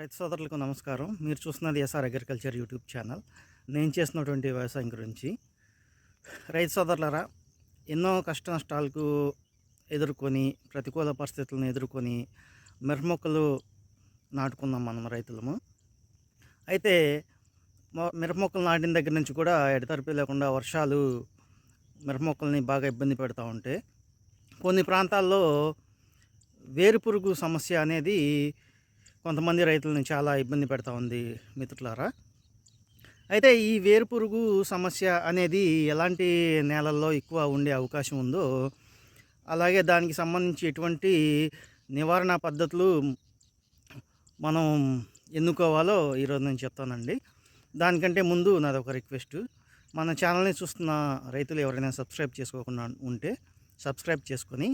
రైతు సోదరులకు నమస్కారం. మీరు చూస్తున్నది ఎస్ఆర్ అగ్రికల్చర్ యూట్యూబ్ ఛానల్. నేను చేసినటువంటి వ్యవసాయం గురించి. రైతు సోదరులరా ఎన్నో కష్ట నష్టాలకు ఎదుర్కొని ప్రతికూల పరిస్థితులను ఎదుర్కొని మిరపమొక్కలు నాటుకున్నాం మనం రైతులము. అయితే మిరపమొక్కలు మొక్కలు నాటిన దగ్గర నుంచి కూడా ఎడతెరిపి లేకుండా వర్షాలు మిరపమొక్కల్ని బాగా ఇబ్బంది పెడతా ఉంటే కొన్ని ప్రాంతాల్లో వేరుపురుగు సమస్య అనేది కొంతమంది రైతులను చాలా ఇబ్బంది పెడతా ఉంది మిత్రులారా. అయితే ఈ వేరుపురుగు సమస్య అనేది ఎలాంటి నేలల్లో ఎక్కువ ఉండే అవకాశం ఉందో అలాగే దానికి సంబంధించి ఎటువంటి నివారణ పద్ధతులు మనం ఎన్నుకోవాలో ఈరోజు నేను చెప్తానండి. దానికంటే ముందు నాది ఒక రిక్వెస్ట్. మన ఛానల్ని చూస్తున్న రైతులు ఎవరైనా సబ్స్క్రైబ్ చేసుకోకుండా ఉంటే సబ్స్క్రైబ్ చేసుకొని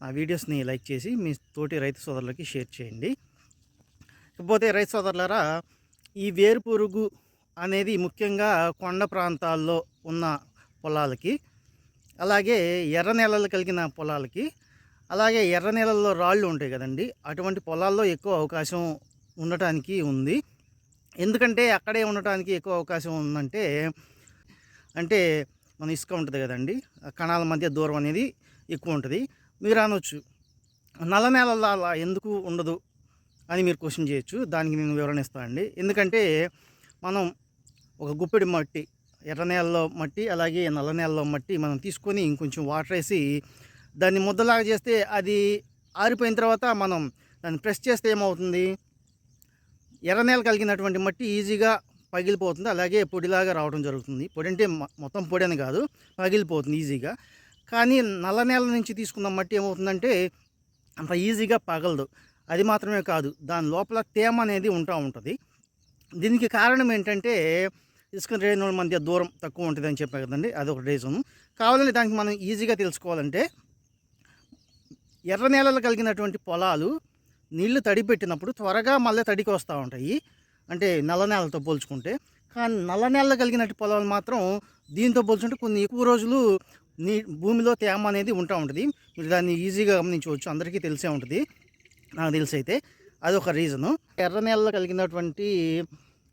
ఆ వీడియోస్ని లైక్ చేసి మీ తోటి రైతు సోదరులకి షేర్ చేయండి. ఇకపోతే రైతు సోదరులరా ఈ వేరుపురుగు అనేది ముఖ్యంగా కొండ ప్రాంతాల్లో ఉన్న పొలాలకి అలాగే ఎర్ర నేలలు కలిగిన పొలాలకి అలాగే ఎర్ర నేలల్లో రాళ్ళు ఉంటాయి కదండి. అటువంటి పొలాల్లో ఎక్కువ అవకాశం ఉండటానికి ఉంది. ఎందుకంటే అక్కడే ఉండటానికి ఎక్కువ అవకాశం ఉందంటే అంటే మన ఇసుక ఉంటుంది కదండి. కణాల మధ్య దూరం అనేది ఎక్కువ ఉంటుంది. మీరు అనొచ్చు. నల్ల నేలల్లో అలా ఎందుకు ఉండదు? అని మీరు క్వశ్చన్ చేయొచ్చు. దానికి నేను వివరణ ఇస్తాను అండి ఎందుకంటే మనం ఒక గుప్పెడి మట్టి ఎర్ర నేలలో మట్టి అలాగే నల్ల నేలలో మట్టి మనం తీసుకొని ఇంకొంచెం వాటర్ వేసి దాన్ని ముద్దలాగా చేస్తే అది ఆరిపోయిన తర్వాత మనం దాన్ని ప్రెస్ చేస్తే ఏమవుతుంది? ఎర్ర నేల కలిగినటువంటి మట్టి ఈజీగా పగిలిపోతుంది. అలాగే పొడిలాగా రావడం జరుగుతుంది. పొడి అంటే మొత్తం పొడి అని కాదు పగిలిపోతుంది ఈజీగా. కానీ నల్ల నేల నుంచి తీసుకున్న మట్టి ఏమవుతుందంటే అంత ఈజీగా పగలదు. అది మాత్రమే కాదు దాని లోపల తేమ అనేది ఉంటా ఉంటుంది. దీనికి కారణం ఏంటంటే ఇసుక రేణుల మధ్య దూరం తక్కువ ఉంటుంది అని చెప్పే కదండి అది ఒక రీజన్ కావాలని దానికి మనం ఈజీగా తెలుసుకోవాలంటే ఎర్ర నేలలు కలిగినటువంటి పొలాలు నీళ్ళు తడి పెట్టినప్పుడు త్వరగా మళ్ళీ తడికి వస్తూ ఉంటాయి. అంటే నల్ల నేలతో పోల్చుకుంటే. కానీ నల్ల నేలలు కలిగినట్టు పొలాలు మాత్రం దీంతో పోల్చుకుంటే కొన్ని ఎక్కువ రోజులు నీ భూమిలో తేమ అనేది ఉంటా ఉంటుంది. మీరు దాన్ని ఈజీగా గమనించవచ్చు అందరికీ తెలిసే ఉంటుంది. నాకు తెలిసి అయితే అదొక రీజను. ఎర్ర నేలలో కలిగినటువంటి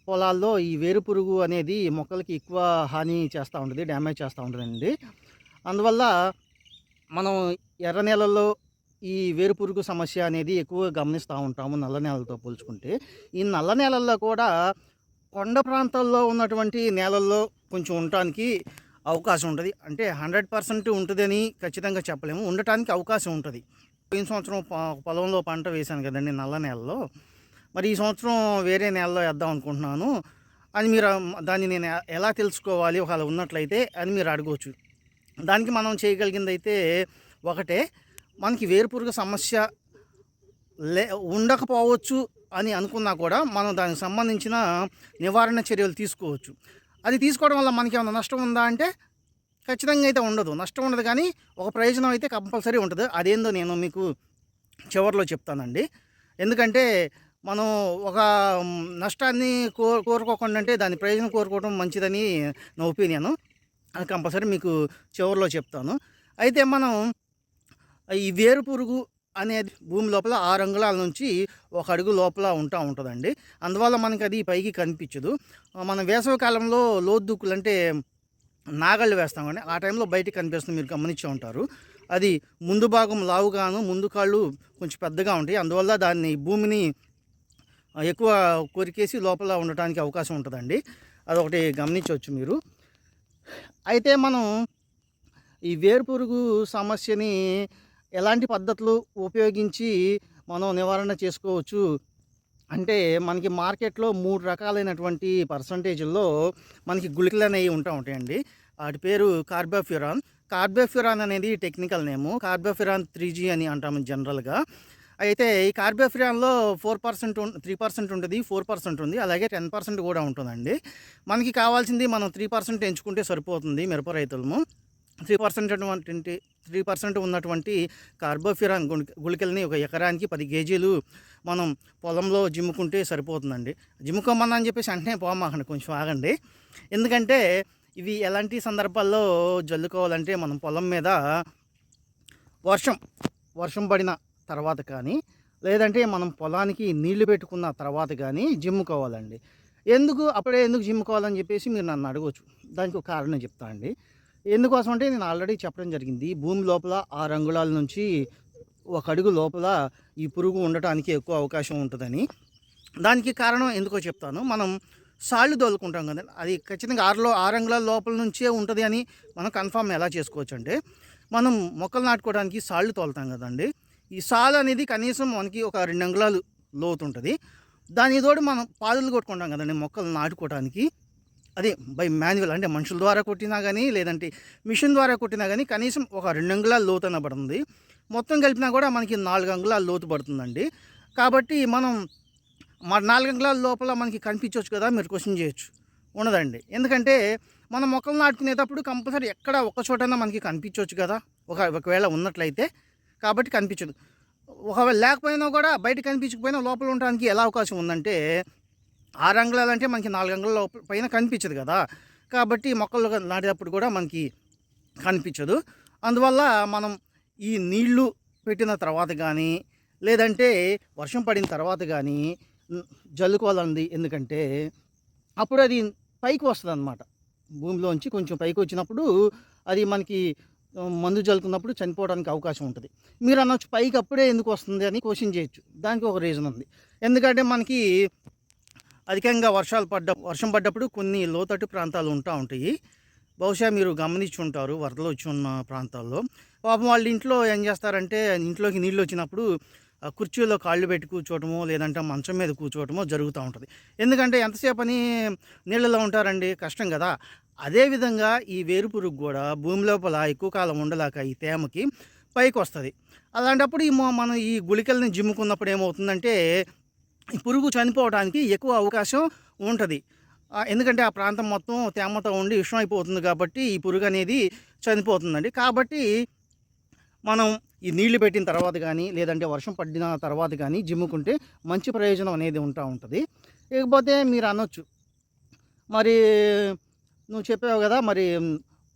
పొలాల్లో ఈ వేరుపురుగు అనేది మొక్కలకి ఎక్కువ హాని చేస్తూ ఉంటుంది డ్యామేజ్ చేస్తూ ఉంటుందండి. అందువల్ల మనం ఎర్ర నేలల్లో ఈ వేరుపురుగు సమస్య అనేది ఎక్కువ గమనిస్తూ ఉంటాము నల్ల నేలతో పోల్చుకుంటే. ఈ నల్ల నేలల్లో కూడా కొండ ప్రాంతాల్లో ఉన్నటువంటి నేలల్లో కొంచెం ఉండటానికి అవకాశం ఉంటుంది. అంటే హండ్రెడ్ పర్సెంట్ ఉంటుందని ఖచ్చితంగా చెప్పలేము. ఉండటానికి అవకాశం ఉంటుంది. పోయిన సంవత్సరం పొలంలో పంట వేశాను కదండి నల్ల నేలలో. మరి ఈ సంవత్సరం వేరే నేలలో వేద్దాం అనుకుంటున్నాను. అని మీరు దాన్ని నేను ఎలా తెలుసుకోవాలి? ఒకవేళ ఉన్నట్లయితే అని మీరు అడగవచ్చు దానికి మనం చేయగలిగింది అయితే ఒకటే మనకి వేరుపురుగు సమస్య లే ఉండకపోవచ్చు అని అనుకున్నా కూడా మనం దానికి సంబంధించిన నివారణ చర్యలు తీసుకోవచ్చు. అది తీసుకోవడం వల్ల మనకి ఏమైనా నష్టం ఉందా అంటే ఖచ్చితంగా అయితే ఉండదు. నష్టం ఉండదు కానీ ఒక ప్రయోజనం అయితే కంపల్సరీ ఉంటుంది. అదేందో నేను మీకు చివరిలో చెప్తానండి. ఎందుకంటే మనం ఒక నష్టాన్ని కో కోరుకోకుండా అంటే దాని ప్రయోజనం కోరుకోవడం మంచిదని నా ఒపీనియన్. అది కంపల్సరీ మీకు చివరిలో చెప్తాను. అయితే మనం ఈ వేరు పురుగు అనేది భూమి లోపల ఆరు అంగుళాల నుంచి ఒక అడుగు లోపల ఉంటా ఉంటుందండి. అందువల్ల మనకి అది పైకి కనిపించదు. మన వేసవి కాలంలో లోతుకులు అంటే నాగళ్ళు వేస్తాం కానీ ఆ టైంలో బయటికి కనిపిస్తుంది మీరు గమనించే ఉంటారు. అది ముందు భాగం లావుగాను ముందు కాళ్ళు కొంచెం పెద్దగా ఉంటాయి. అందువల్ల దాన్ని భూమిని ఎక్కువ కొరికేసి లోపల ఉండటానికి అవకాశం ఉంటుందండి. అదొకటి గమనించవచ్చు మీరు. అయితే మనం ఈ వేరుపురుగు సమస్యని ఎలాంటి పద్ధతులు ఉపయోగించి మనం నివారణ చేసుకోవచ్చు? అంటే మనకి మార్కెట్లో మూడు రకాలైనటువంటి పర్సంటేజ్లో మనకి గుళికలు అనేవి ఉంటా ఉంటాయండి. వాటి పేరు కార్బోఫ్యూరాన్. కార్బోఫ్యూరాన్ అనేది technical name. Carbofuran three G అని అంటాము జనరల్గా. అయితే ఈ కార్బోఫ్యూరాన్లో ఫోర్ పర్సెంట్ త్రీ పర్సెంట్ ఉంటుంది ఫోర్ పర్సెంట్ ఉంది అలాగే టెన్ పర్సెంట్ కూడా ఉంటుందండి. మనకి కావాల్సింది మనం త్రీ పర్సెంట్ ఎంచుకుంటే సరిపోతుంది మిరప రైతులము. త్రీ పర్సెంట్ అటువంటి త్రీ పర్సెంట్ ఉన్నటువంటి కార్బోఫిరాన్ గుళికల్ని ఒక ఎకరానికి పది కేజీలు మనం పొలంలో జిమ్ముకుంటే సరిపోతుందండి. జిమ్ముకోమన్నా అని చెప్పేసి వెంటనే పోమాకండి కొంచెం ఆగండి. ఎందుకంటే ఇవి ఎలాంటి సందర్భాల్లో జల్లుకోవాలంటే మనం పొలం మీద వర్షం వర్షం పడిన తర్వాత కానీ లేదంటే మనం పొలానికి నీళ్ళు పెట్టుకున్న తర్వాత కానీ జిమ్ముకోవాలండి. ఎందుకు అప్పుడే ఎందుకు జిమ్ముకోవాలని చెప్పేసి మీరు నన్ను అడగవచ్చు దానికి ఒక కారణం చెప్తా అండి ఎందుకోసం అంటే నేను ఆల్రెడీ చెప్పడం జరిగింది. భూమి లోపల ఆరు అంగుళాల నుంచి ఒక అడుగు లోపల ఈ పురుగు ఉండటానికి ఎక్కువ అవకాశం ఉంటుందని. దానికి కారణం ఎందుకో చెప్తాను. మనం సాళ్ళు తోలుకుంటాం కదా అది ఖచ్చితంగా ఆరులో ఆరు అంగుళాల లోపల నుంచే ఉంటుంది అని మనం కన్ఫామ్ ఎలా చేసుకోవచ్చు అంటే మనం మొక్కలు నాటుకోవడానికి సాళ్ళు తోలుతాం కదండి. ఈ సాల్ అనేది కనీసం మనకి ఒక రెండు అంగుళాలు లోతు ఉంటుంది దాని తోడు మనం పాదులు కొట్టుకుంటాం కదండి మొక్కలు నాటుకోవడానికి అదే బై మాన్యువల్ అంటే మనుషుల ద్వారా కొట్టినా కానీ లేదంటే మిషన్ ద్వారా కొట్టినా కానీ కనీసం ఒక రెండు అంగుళాల లోతు అనబడుతుంది పడుతుంది. మొత్తం కలిపినా కూడా మనకి నాలుగు అంగుళాలు లోతు పడుతుందండి. కాబట్టి మనం మా నాలుగు అంగుళాల లోపల మనకి కనిపించవచ్చు కదా మీరు క్వశ్చన్ చేయొచ్చు. ఉండదండి. ఎందుకంటే మనం మొక్కలు నాటుకునేటప్పుడు కంపల్సరీ ఎక్కడ ఒక్క చోటైనా మనకి కనిపించవచ్చు కదా. ఒక ఒకవేళ ఉన్నట్లయితే కాబట్టి కనిపించదు. ఒకవేళ లేకపోయినా కూడా బయట కనిపించకపోయినా లోపల ఉండడానికి ఎలా అవకాశం ఉందంటే ఆరు అంగుళాలు అంటే మనకి నాలుగు అంగుళాల పైన కనిపించదు కదా. కాబట్టి మొక్కలు నాటేటప్పుడు కూడా మనకి కనిపించదు. అందువల్ల మనం ఈ నీళ్ళు పెట్టిన తర్వాత కానీ లేదంటే వర్షం పడిన తర్వాత కానీ జల్లుకోవాలండి. ఎందుకంటే అప్పుడు అది పైకి వస్తుంది అనమాట భూమిలోంచి కొంచెం పైకి వచ్చినప్పుడు అది మనకి మందు జల్లుకున్నప్పుడు చనిపోవడానికి అవకాశం ఉంటుంది. మీరు అనొచ్చు పైకి అప్పుడే ఎందుకు వస్తుంది అని క్వశ్చన్ చేయొచ్చు. దానికి ఒక రీజన్ ఉంది. ఎందుకంటే మనకి అధికంగా వర్షాలు పడ్డ వర్షం పడ్డప్పుడు కొన్ని లోతట్టు ప్రాంతాలు ఉంటా ఉంటాయి. బహుశా మీరు గమనించి ఉంటారు వరదలు వచ్చి ఉన్న ప్రాంతాల్లో. పాపం వాళ్ళ ఇంట్లో ఏం చేస్తారంటే ఇంట్లోకి నీళ్ళు వచ్చినప్పుడు కుర్చీలో కాళ్ళు పెట్టి కూర్చోవటమో లేదంటే మంచం మీద కూర్చోవటమో జరుగుతూ ఉంటుంది. ఎందుకంటే ఎంతసేపు అని నీళ్ళలో ఉంటారండి? కష్టం కదా. అదేవిధంగా ఈ వేరు పురుగు కూడా భూమి లోపల ఎక్కువ కాలం ఉండలేక ఈ తేమకి పైకి వస్తుంది అలాంటప్పుడు ఈ మనం ఈ గుళికల్ని జిమ్ముకున్నప్పుడు ఏమవుతుందంటే పురుగు చనిపోవడానికి ఎక్కువ అవకాశం ఉంటుంది. ఎందుకంటే ఆ ప్రాంతం మొత్తం తేమతో ఉండి విషం అయిపోతుంది కాబట్టి ఈ పురుగు అనేది చనిపోతుందండి. కాబట్టి మనం ఈ నీళ్ళు పెట్టిన తర్వాత కానీ లేదంటే వర్షం పడిన తర్వాత కానీ జిమ్ముకుంటే మంచి ప్రయోజనం అనేది ఉంటా ఉంటుంది. ఇకపోతే మీరు అనొచ్చు మరి నువ్వు చెప్పావు కదా మరి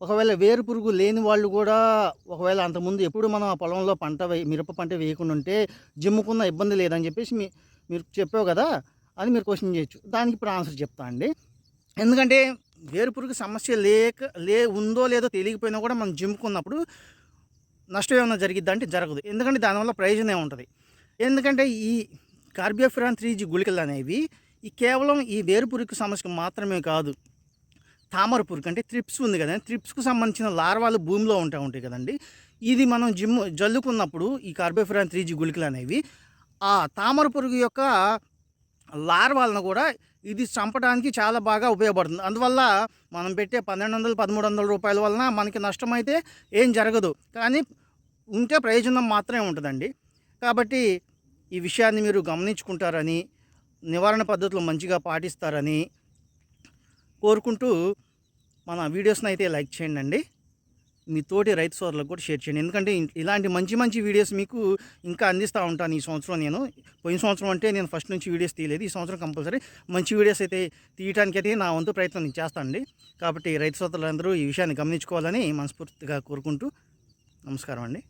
ఒకవేళ వేరు పురుగు లేని వాళ్ళు కూడా ఒకవేళ అంతకుముందు ఎప్పుడు మనం ఆ పొలంలో పంట వేయ మిరప పంట వేయకుండా ఉంటే జిమ్ముకున్న ఇబ్బంది లేదని చెప్పేసి మీ మీరు చెప్పావు కదా అని మీరు క్వశ్చన్ చేయొచ్చు. దానికి ఇప్పుడు ఆన్సర్ చెప్తా అండి. ఎందుకంటే వేరు పురుగు సమస్య లేక లే ఉందో లేదో తెలియకపోయినా కూడా మనం జిమ్ముకున్నప్పుడు నష్టం ఏమైనా జరిగిద్దా అంటే జరగదు. ఎందుకంటే దానివల్ల ప్రయోజనం ఉంటుంది ఎందుకంటే ఈ కార్బియోఫిరాన్ త్రీ జీ గుళికలు అనేవి ఈ కేవలం ఈ వేరు పురుగు సమస్యకు మాత్రమే కాదు తామర పురుగు అంటే త్రిప్స్ ఉంది కదండి. త్రిప్స్కు సంబంధించిన లార్వాలు భూమిలో ఉంటా ఉంటాయి కదండి. ఇది మనం జిమ్ జల్లుకున్నప్పుడు ఈ కార్బోఫిరాన్ త్రీ జీ గుళికలు అనేవి ఆ తామర పురుగు యొక్క లార్వాలను కూడా ఇది చంపడానికి చాలా బాగా ఉపయోగపడుతుంది. అందువల్ల మనం పెట్టే పన్నెండు వందలు పదమూడు వందల రూపాయల వలన మనకి నష్టమైతే ఏం జరగదు. కానీ ఉంటే ప్రయోజనం మాత్రమే ఉంటుందండి. కాబట్టి ఈ విషయాన్ని మీరు గమనించుకుంటారని నివారణ పద్ధతులు మంచిగా పాటిస్తారని కోరుకుంటూ మన వీడియోస్ని అయితే లైక్ చేయండి. అండి మీ తోటి రైతు సోదరులకు కూడా షేర్ చేయండి. ఎందుకంటే ఇలాంటి మంచి మంచి వీడియోస్ మీకు ఇంకా అందిస్తూ ఉంటాను ఈ సంవత్సరం నేను. పోయిన సంవత్సరం అంటే నేను ఫస్ట్ నుంచి వీడియోస్ తీయలేదు. ఈ సంవత్సరం కంపల్సరీ మంచి వీడియోస్ అయితే తీయడానికి అయితే నా వంతు ప్రయత్నం నేను చేస్తానండి కాబట్టి రైతు సోదరులందరూ ఈ విషయాన్ని గమనించుకోవాలని మనస్ఫూర్తిగా కోరుకుంటూ నమస్కారం అండి.